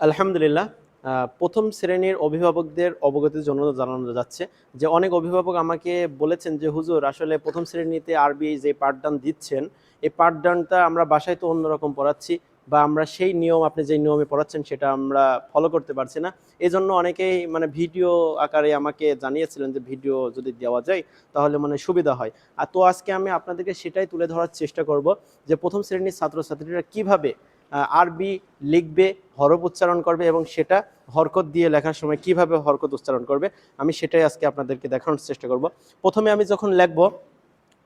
আলহামদুলিল্লাহ প্রথম শ্রেণির অভিভাবকদের অবগতির জন্য জানানো যাচ্ছে যে অনেক অভিভাবক আমাকে বলেছেন যে, হুজুর, আসলে প্রথম শ্রেণীতে আরবি যে পাঠদান দিচ্ছেন, এই পাঠদানটা আমরা বাসায় তো অন্যরকম পড়াচ্ছি বা আমরা সেই নিয়ম আপনি যে নিয়মে পড়াচ্ছেন সেটা আমরা ফলো করতে পারছি না। এই জন্য অনেকেই মানে ভিডিও আকারে আমাকে জানিয়েছিলেন যে, ভিডিও যদি দেওয়া যায় তাহলে মানে সুবিধা হয়। আর তো আজকে আমি আপনাদেরকে সেটাই তুলে ধরার চেষ্টা করব যে, প্রথম শ্রেণির ছাত্রছাত্রীরা কীভাবে আরবি লিখবে, হরফ উচ্চারণ করবে এবং সেটা হরকত দিয়ে লেখার সময় কীভাবে হরকত উচ্চারণ করবে, আমি সেটাই আজকে আপনাদেরকে দেখানোর চেষ্টা করব। প্রথমে আমি যখন লিখব,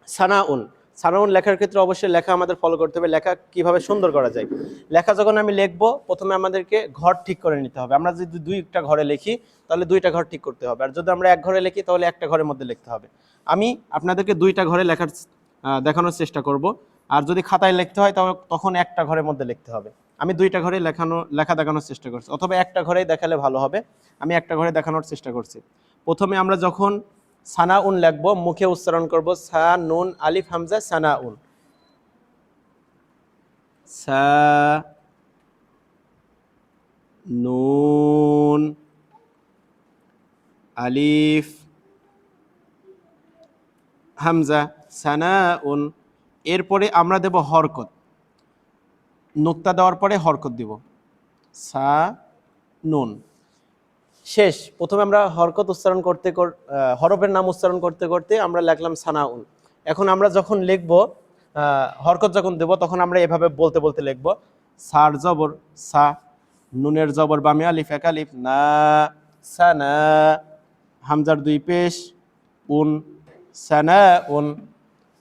সানাউন সানাউন লেখার ক্ষেত্রে অবশ্যই লেখা আমাদের ফলো করতে হবে, লেখা কীভাবে সুন্দর করা যায়। লেখা যখন আমি লিখব, প্রথমে আমাদেরকে ঘর ঠিক করে নিতে হবে। আমরা যদি দুইটা ঘরে লিখি, তাহলে দুইটা ঘর ঠিক করতে হবে। আর যদি আমরা এক ঘরে লিখি, তাহলে একটা ঘরের মধ্যে লিখতে হবে। আমি আপনাদেরকে দুইটা ঘরে লেখার দেখানোর চেষ্টা করব। আর যদি খাতায় লিখতে হয় তাহলে তখন একটা ঘরের মধ্যে লিখতে হবে। আমি দুইটা ঘরে লেখানো, লেখা দেখানোর চেষ্টা করছি। অথবা একটা ঘরেই দেখালে ভালো হবে। আমি একটা ঘরে দেখানোর চেষ্টা করছি। প্রথমে আমরা যখন সানা উন লিখব, মুখে উচ্চারণ করব সা নুন আলিফ হামজা সানা উন সা, নুন, আলিফ হামজা, সানাউন। এরপরে আমরা দেব হরকত। নোক্তা দেওয়ার পরে হরকত দিব। সা, নুন। শেষ। প্রথমে আমরা হরকত উচ্চারণ করতে হরফের নাম উচ্চারণ করতে করতে আমরা লিখলাম সানাউন। এখন আমরা যখন লিখব হরকত যখন দেব, তখন আমরা এভাবে বলতে বলতে লিখব। সার জবর, সা, নুনের জবর বামে আলিফ, এক আলিফ, না সানা হামজার দুই পেশ, উন সানা উন।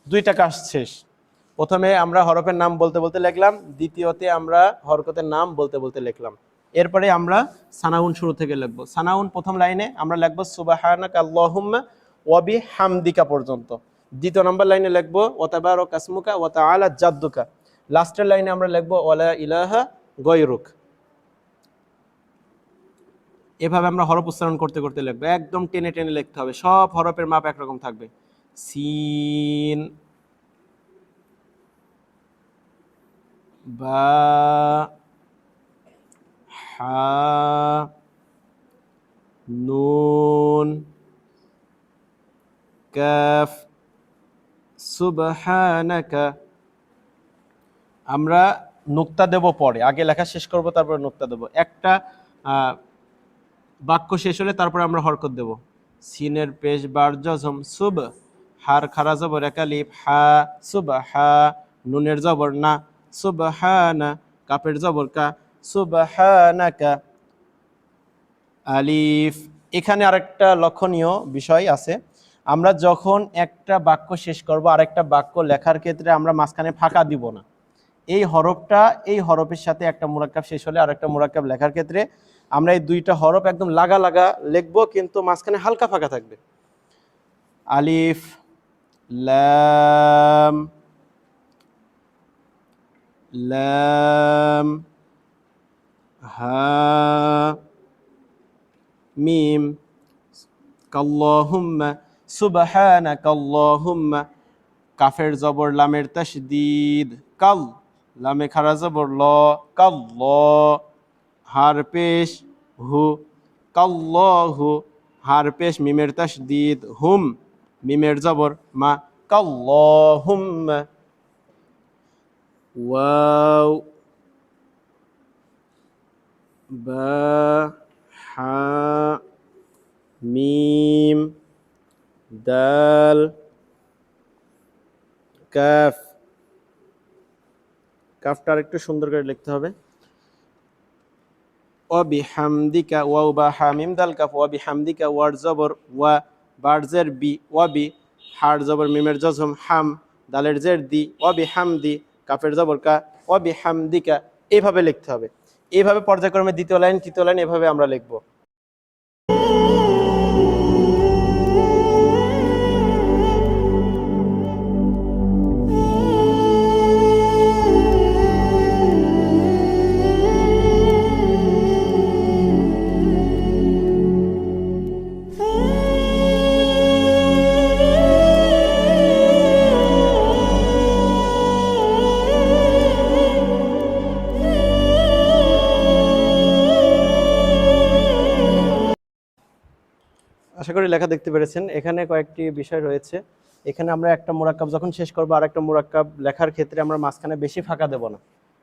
দুইটা কাজ শেষ। প্রথমে আমরা হরফের নাম বলতে বলতে লিখলাম, দ্বিতীয়তে আমরা হরকতের নাম বলতে বলতে লিখলাম। এরপরে আমরা সানাউন শুরু থেকে লিখব। সানাউন প্রথম লাইনে আমরা লিখব, সুবাহানাক আল্লাহুম্মা ওয়াবি হামদিকা পর্যন্ত। দ্বিতীয় নম্বর লাইনে লিখব ওয়াতাবার ও কাসমুকা ওয়াতা আলা জাদ্দুকা। লাস্টের লাইনে আমরা লিখব ওয়ালা ইলাহা গয়রুক। এভাবে আমরা হরফ উচ্চারণ করতে করতে লিখব। একদম টেনে টেনে লিখতে হবে। সব হরফের মাপ একরকম থাকবে। সিন। বা হা নুন কাফ সুবহানাকা। আমরা নুক্তা দেব পরে, আগে লেখা শেষ করব, তারপরে নুক্তা দেব। একটা বাক্য শেষ হলে তারপরে আমরা হরকত দেব। সিনের পেশ বার জজম, সুব, হার খারা জবর একালিপ, হা, সুব, হা, নুনের জবর না। সুব হা না কাপের জবর কা সুব হা না কা আলিফ। এখানে আরেকটা লক্ষণীয় বিষয় আছে। আমরা যখন একটা বাক্য শেষ করব, আরেকটা বাক্য লেখার ক্ষেত্রে আমরা মাঝখানে ফাঁকা দিব না। এই হরফটা, এই হরফের সাথে একটা মুরাক্কাব শেষ হলে আরেকটা মুরাক্কাব লেখার ক্ষেত্রে আমরা এই দুইটা হরফ একদম লাগা লাগা লিখব, কিন্তু মাঝখানে হালকা ফাঁকা থাকবে। আলিফ, লাম লাম, হা, মিম, কাল্লাহুম্মা সুবহানাকাল্লাহুম্মা কাফের জবর লামের তাসদিদ কাল, লামে খারা জবর ল, কাল্ল, হার পেশ, হু, কাল্লাহু, হার পেশ, মিমের তাসদিদ হুম, মিমের জবর মা, কাল্লাহুম্মা। ওয়াও বা হা মিম দাল কাফ কাফটা একটু সুন্দর করে লিখতে হবে। ওয়াবি হামদিকা ওয়াও বা হামিম দাল কাফ ওয়াবি হামদিকা ওয়ার জবর, ওয়া বারজের বি, ওয়াবি হার জবর, মিমের জজম, হাম, দালের জের দি ওয়াবি হামদি কাফের জবর কা বিহামদিকা হামদিকা এইভাবে লিখতে হবে। এভাবে পর্যায়ক্রমে দ্বিতীয় লাইন, তৃতীয় লাইন, এভাবে আমরা লিখব। আশা করি লেখা দেখতে পেরেছেন। এখানে কয়েকটি বিষয় রয়েছে। এখানে আমরা একটা মোরাক্কাব যখন শেষ করব আর একটা মোরাক্কাব লেখার ক্ষেত্রে আমরা মাঝখানে বেশি ফাঁকা দেবো না।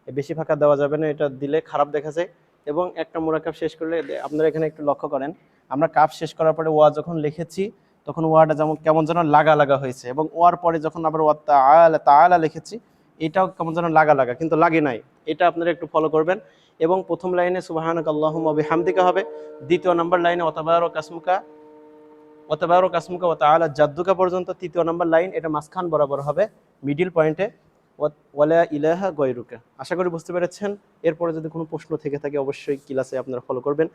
বেশি ফাঁকা দেওয়া যাবে না, এটা দিলে খারাপ দেখা যায় এবং একটা মোরাক্কাব শেষ করলে আপনারা এখানে একটু লক্ষ্য করেন, আমরা কাপ শেষ করার পরে ওয়া যখন লিখেছি, তখন ওয়াটা যেমন, কেমন যেন লাগা লাগা হয়েছে এবং ওয়ার পরে যখন আবার ওয়া তাআলা তাআলা লিখেছি, এটাও কেমন যেন লাগা লাগা, কিন্তু লাগে নাই। এটা আপনারা একটু ফলো করবেন এবং প্রথম লাইনে সুবাহানক আল্লাহুম্মা বিহামদিকা হবে, দ্বিতীয় নাম্বার লাইনে অতাবারক কাসমুকা অতাবারক কাসমুকা ওয়া তাআলা জাদ্দুকা পর্যন্ত তৃতীয় নম্বর লাইন, এটা মাঝখান বরাবর হবে মিডিল পয়েন্টে ওয়ালা ইলাহা গয়রুকা। আশা করি বুঝতে পেরেছেন। এরপরে যদি কোনো প্রশ্ন থেকে থাকে, অবশ্যই ক্লাসে আপনারা ফলো করবেন।